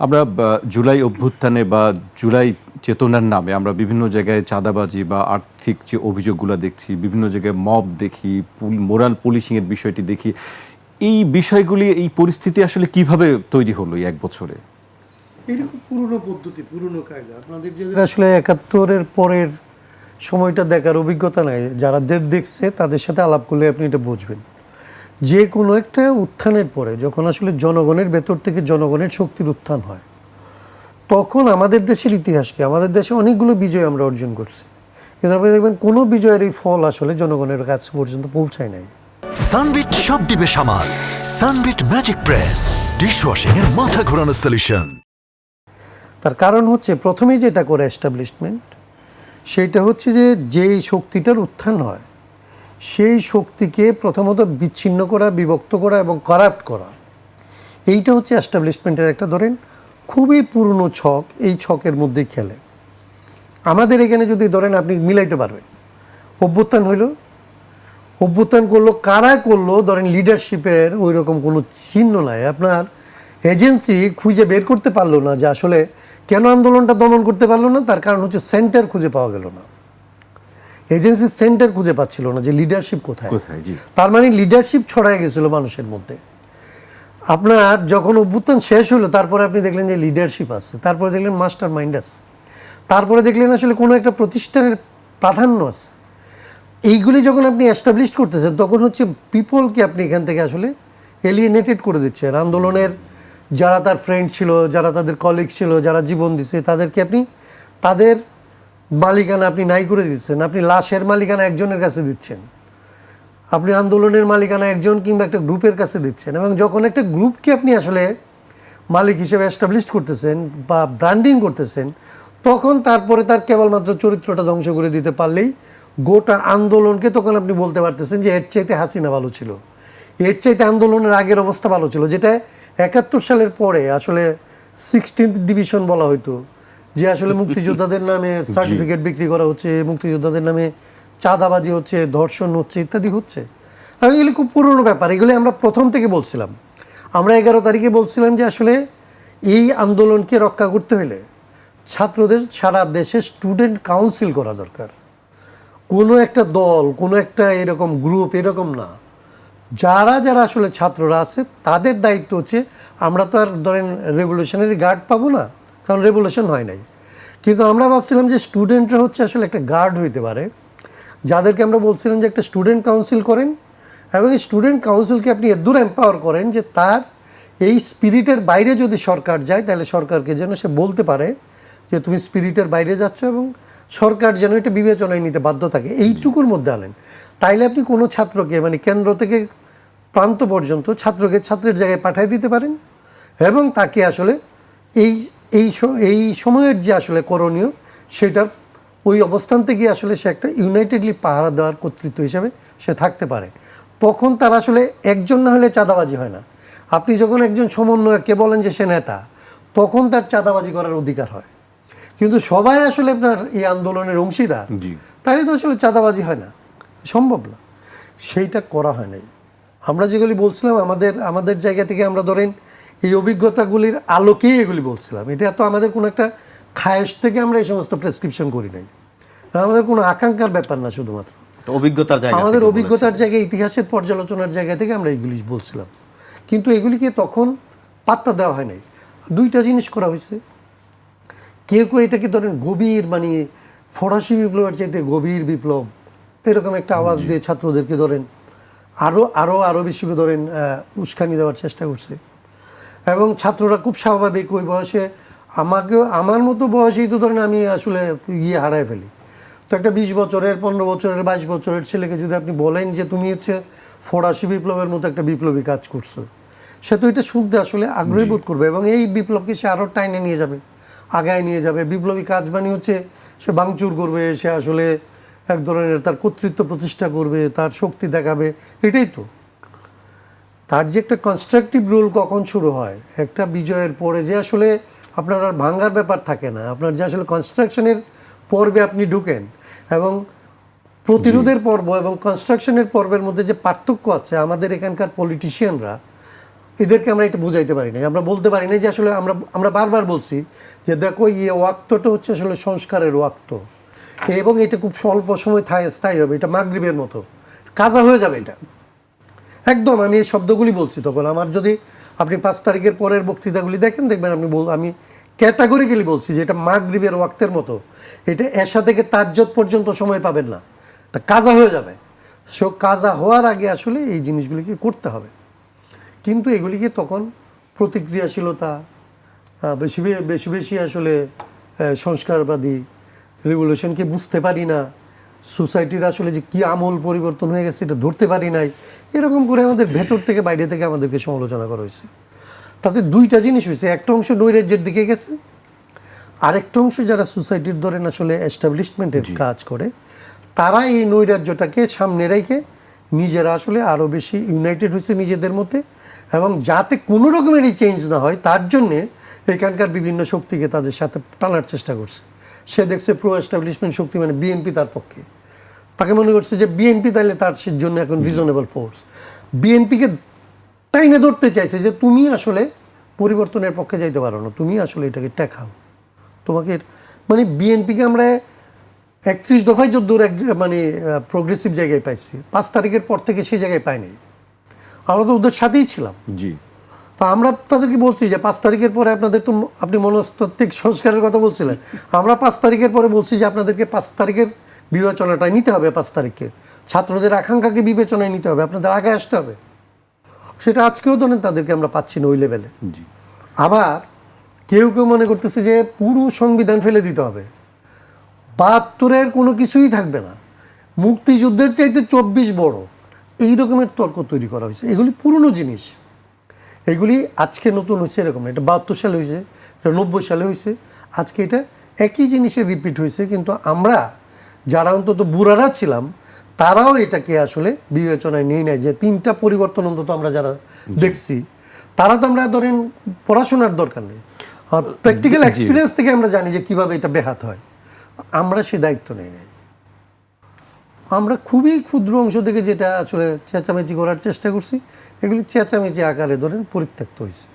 আমরা জুলাই অভ্যুত্থানে বা জুলাই চেতনার নামে আমরা বিভিন্ন জায়গায় চাঁদাবাজি বা আর্থিক যে অভিযোগগুলো দেখছি বিভিন্ন জায়গায় মব দেখি মোরাল পুলিশিংয়ের বিষয়টি দেখি এই বিষয়গুলি এই পরিস্থিতি আসলে কীভাবে তৈরি হলো এই এক বছরে? এইরকম পুরনো পদ্ধতি পুরনো কায়দা। আপনাদের যে আসলে একাত্তরের পরের সময়টা দেখার অভিজ্ঞতা নাই। যারা দেখছে তাদের সাথে আলাপ করলে আপনি এটা বুঝবেন। যে কোনো একটা উত্থানের পরে যখন আসলে জনগণের ভেতর থেকে জনগণের শক্তির উত্থান হয় তখন আমাদের দেশের ইতিহাসকে আমাদের দেশে অনেকগুলো বিজয় আমরা অর্জন করছি। কিন্তু আপনি দেখবেন কোনো বিজয়ের এই ফল আসলে জনগণের কাছে পর্যন্ত পৌঁছায় নাই। সানবিট সব দিবে সামাল। সানবিট ম্যাজিক প্রেস ডিশওয়াশিং এর মাথা ঘোরানো সলিউশন তার কারণ হচ্ছে প্রথমেই যেটা করে এস্টাবলিশমেন্ট সেইটা হচ্ছে যে যেই শক্তিটার উত্থান হয় সেই শক্তিকে প্রথমত বিচ্ছিন্ন করা, বিভক্ত করা এবং করাপ্ট করা। এইটা হচ্ছে এস্টাবলিশমেন্টের একটা ধরেন খুবই পুরনো ছক, এই ছকের মধ্যে খেলে। আমাদের এখানে যদি ধরেন আপনি মিলাইতে পারবেন, অভ্যুত্থান হইল। অভ্যুত্থান করল, কারা করল? ধরেন লিডারশিপের ওই রকম কোনো চিহ্ন নাই। আপনার এজেন্সি খুঁজে বের করতে পারল না যে আসলে কেন আন্দোলনটা দমন করতে পারল না, তার কারণ হচ্ছে সেন্টার খুঁজে পাওয়া গেল না। এজেন্সি সেন্টার খুঁজে পাচ্ছিল না যে লিডারশিপ কোথায়। তার মানে লিডারশিপ ছড়ায় গেছিল মানুষের মধ্যে। আপনার যখন অভ্যুত্থান শেষ হলো তারপরে আপনি দেখলেন যে লিডারশিপ আছে তারপরে দেখলেন মাস্টার মাইন্ড আছে তারপরে দেখলেন আসলে কোনো একটা প্রতিষ্ঠানের প্রাধান্য আছে। এইগুলি যখন আপনি এস্টাবলিশ করতেছেন তখন হচ্ছে পিপলকে আপনি এখান থেকে আসলে এলিয়েনেটেড করে দিচ্ছেন আন্দোলনের যারা তার ফ্রেন্ড ছিল যারা তাদের কলিগ ছিল যারা জীবন দিছে তাদেরকে আপনি তাদের মালিকানা আপনি নাই করে দিচ্ছেন, আপনি লাশের মালিকানা একজনের কাছে দিচ্ছেন। আপনি আন্দোলনের মালিকানা একজন কিংবা একটা গ্রুপের কাছে দিচ্ছেন এবং যখন একটা গ্রুপকে আপনি আসলে মালিক হিসেবে এস্টাবলিশ করতেছেন বা ব্র্যান্ডিং করতেছেন, তখন তারপরে তার কেবলমাত্র চরিত্রটা ধ্বংস করে দিতে পারলেই গোটা আন্দোলনকে তখন আপনি বলতে পারতেছেন যে এর চাইতে হাসিনা ভালো ছিল। এর চাইতে আন্দোলনের আগের অবস্থা ভালো ছিল, যেটা একাত্তর সালের পরে আসলে সিক্সটিন্থ ডিভিশন বলা হতো যে আসলে মুক্তিযোদ্ধাদের নামে সার্টিফিকেট বিক্রি করা হচ্ছে মুক্তিযোদ্ধাদের নামে চাঁদাবাজি হচ্ছে ধর্ষণ হচ্ছে ইত্যাদি হচ্ছে। আর এগুলি খুব পুরনো ব্যাপার এগুলি আমরা প্রথম থেকে বলছিলাম। আমরা এগারো তারিখে বলছিলাম যে আসলে এই আন্দোলনকে রক্ষা করতে হলে ছাত্রদের সারা দেশে স্টুডেন্ট কাউন্সিল করা দরকার। কোনো একটা দল কোনো একটা এরকম গ্রুপ এরকম না। যারা যারা আসলে ছাত্ররা আছে তাদের দায়িত্ব হচ্ছে আমরা তো আর ধরেন রেভলিউশনারি গার্ড পাবো না। কারণ রেভলিউশন হয় নাই। কিন্তু আমরা ভাবছিলাম যে স্টুডেন্টরা হচ্ছে আসলে একটা গার্ড হইতে পারে, যাদেরকে আমরা বলছিলাম যে একটা স্টুডেন্ট কাউন্সিল করেন এবং এই স্টুডেন্ট কাউন্সিলকে আপনি এদূর এম্পাওয়ার করেন যে তার এই স্পিরিটের বাইরে যদি সরকার যায়, তাহলে সরকারকে যেন সে বলতে পারে যে তুমি স্পিরিটের বাইরে যাচ্ছ এবং সরকার যেন এটা বিবেচনায় নিতে বাধ্য থাকে। এইটুকুর মধ্যে আনেন। তাইলে আপনি কোনো ছাত্রকে মানে কেন্দ্র থেকে প্রান্ত পর্যন্ত ছাত্রকে ছাত্রের জায়গায় পাঠিয়ে দিতে পারেন এবং তাকে আসলে এই এই এই সময়ের যে আসলে করণীয় সেটা ওই অবস্থান থেকে আসলে সে একটা ইউনাইটেডলি পাহারা দেওয়ার কর্তৃত্ব হিসাবে সে থাকতে পারে। তখন তার আসলে একজন না হলে চাঁদাবাজি হয় না। আপনি যখন একজন সমন্বয়ককে বলেন যে সে নেতা তখন তার চাঁদাবাজি করার অধিকার হয়। কিন্তু সবাই আসলে আপনার এই আন্দোলনের অংশীদার। তাহলে তো আসলে চাঁদাবাজি হয় না। সম্ভব না। সেইটা করা হয় নাই। আমরা যেগুলি বলছিলাম আমাদের আমাদের জায়গা থেকে আমরা ধরেন এই অভিজ্ঞতাগুলির আলোকেই এগুলি বলছিলাম। এটা তো আমাদের কোনো একটা খায়েশ থেকে আমরা এই সমস্ত প্রেসক্রিপশন করি নাই। আমাদের কোনো আকাঙ্ক্ষার ব্যাপার না শুধুমাত্র। অভিজ্ঞতার জায়গা আমাদের অভিজ্ঞতার জায়গায় ইতিহাসের পর্যালোচনার জায়গা থেকে আমরা এগুলি বলছিলাম। কিন্তু এগুলিকে তখন পাত্তা দেওয়া হয় নাই। দুইটা জিনিস করা হয়েছে। কেউ কেউ এটাকে ধরেন গভীর মানে ফরাসি বিপ্লবের চাইতে গভীর বিপ্লব এরকম একটা আওয়াজ দিয়ে ছাত্রদেরকে ধরেন আরও আরও আরও বেশি ধরেন উস্কানি দেওয়ার চেষ্টা করছে। এবং ছাত্ররা খুব স্বাভাবিক ওই বয়সে আমাকেও আমার মতো বয়সেই তো ধরেন আমি আসলে গিয়ে হারায় ফেলি। তো একটা বিশ বছরের পনেরো বছরের বাইশ বছরের ছেলেকে যদি আপনি বলেন যে তুমি হচ্ছে ফরাসি বিপ্লবের মতো একটা বিপ্লবী কাজ করছ সে তো এটা শুনতে আসলে আগ্রহী বোধ করবে এবং এই বিপ্লবকে সে আরও টাইনে নিয়ে যাবে আগায় নিয়ে যাবে। বিপ্লবী কাজ মানে হচ্ছে সে ভাঙচুর করবে সে আসলে এক ধরনের তার কর্তৃত্ব প্রতিষ্ঠা করবে তার শক্তি দেখাবে এটাই তো। তার যে একটা কনস্ট্রাকটিভ রোল কখন শুরু হয়? একটা বিজয়ের পরে যে আসলে আপনার আর ভাঙ্গার ব্যাপার থাকে না। আপনার যে আসলে কনস্ট্রাকশনের পর্বে আপনি ঢুকেন এবং প্রতিরোধের পর্ব এবং কনস্ট্রাকশনের পর্বের মধ্যে যে পার্থক্য আছে আমাদের এখানকার পলিটিশিয়ানরা এদেরকে আমরা এটা বুঝাইতে পারি না আমরা বলতে পারি না যে আসলে আমরা আমরা বারবার বলছি যে দেখো ইয়ে ওয়াক্তটা হচ্ছে আসলে সংস্কারের ওয়াক্ত। এবং এটা খুব স্বল্প সময় স্থায়ী হবে এটা মাগরিবের মতো। কাজা হয়ে যাবে এটা। একদম, আমি এই শব্দগুলি বলছি তখন। আমার যদি আপনি পাঁচ তারিখের পরের বক্তৃতাগুলি দেখেন, দেখবেন আপনি বল আমি ক্যাটাগরিক্যালি বলছি যে এটা মাগরিবের ওয়াক্তের মতো। এটা এসা থেকে তাজ্জত পর্যন্ত সময় পাবেন না। তা কাজা হয়ে যাবে। সো কাজা হওয়ার আগে আসলে এই জিনিসগুলিকে করতে হবে। কিন্তু এগুলিকে তখন প্রতিক্রিয়াশীলতা বেশি বেশি বেশি আসলে সংস্কারবাদী রেভলিউশনকে বুঝতে পারি না। সোসাইটির আসলে যে কী আমল পরিবর্তন হয়ে গেছে এটা ধরতে পারি নাই। এরকম করে আমাদের ভেতর থেকে বাইরে থেকে আমাদেরকে সমালোচনা করা হয়েছে। তাতে দুইটা জিনিস হয়েছে। একটা অংশ নৈরাজ্যের দিকে গেছে আরেকটা অংশ যারা সোসাইটির ধরেন আসলে এস্টাবলিশমেন্টের কাজ করে তারা এই নৈরাজ্যটাকে সামনে রেখে নিজেরা আসলে আরও বেশি ইউনাইটেড হয়েছে নিজেদের মধ্যে এবং যাতে কোনো রকমেরই চেঞ্জ না হয় তার জন্যে এখানকার বিভিন্ন শক্তিকে তাদের সাথে টানার চেষ্টা করছে। সে দেখছে প্রো এস্টাবলিশমেন্ট শক্তি মানে বিএনপি তার পক্ষে। তাকে মনে করছে যে বিএনপি তাহলে তার সে জন্য এখন রিজনেবল ফোর্স বিএনপিকে টাইনে ধরতে চাইছে যে তুমি আসলে পরিবর্তনের পক্ষে যাইতে পারো না, তুমি আসলে এটাকে টেকাও। তোমাকে মানে বিএনপিকে আমরা একত্রিশ দফায় যদ্দূর এক মানে প্রোগ্রেসিভ জায়গায় পাইছি। পাঁচ তারিখের পর থেকে সেই জায়গায় পাইনি আমরা তো ওদের সাথেই ছিলাম। জি। তো আমরা তাদেরকে বলছি যে পাঁচ তারিখের পরে আপনাদের তো আপনি মনস্তাত্ত্বিক সংস্কারের কথা বলছিলেন। আমরা পাঁচ তারিখের পরে বলছি যে আপনাদেরকে পাঁচ তারিখের বিবেচনাটা নিতে হবে পাঁচ তারিখে। ছাত্রদের আকাঙ্ক্ষাকে বিবেচনায় নিতে হবে আপনাদের আগে আসতে হবে। সেটা আজকেও ধরেন তাদেরকে আমরা পাচ্ছি না ওই লেভেলে জি। আবার কেউ কেউ মনে করতেছে যে পুরো সংবিধান ফেলে দিতে হবে। বাহাত্তরের কোনো কিছুই থাকবে না। মুক্তিযুদ্ধের চাইতে চব্বিশ বড়। এই রকমের তর্ক তৈরি করা হয়েছে। এগুলি পুরনো জিনিস। এগুলি আজকে নতুন হয়েছে এরকম এটা বাহাত্তর সালে হয়েছে এটা নব্বই সালে হয়েছে আজকে এটা একই জিনিসে রিপিট হয়েছে কিন্তু আমরা যারা অন্তত বুড়ারা ছিলাম তারাও এটাকে আসলে বিবেচনায় নিয়ে নেয় যে তিনটা পরিবর্তন অন্তত আমরা যারা দেখছি তারা তো আমরা ধরেন পড়াশোনার দরকার নেই। আর প্র্যাকটিক্যাল এক্সপিরিয়েন্স থেকে আমরা জানি যে কীভাবে এটা বেহাত হয়। আমরা সে দায়িত্ব নেই নাই। আমরা খুবই ক্ষুদ্র অংশ থেকে যেটা আসলে চেঁচামেচি করার চেষ্টা করছি, এগুলি চেঁচামেচি আকারে ধরেন পরিত্যক্ত হয়েছে।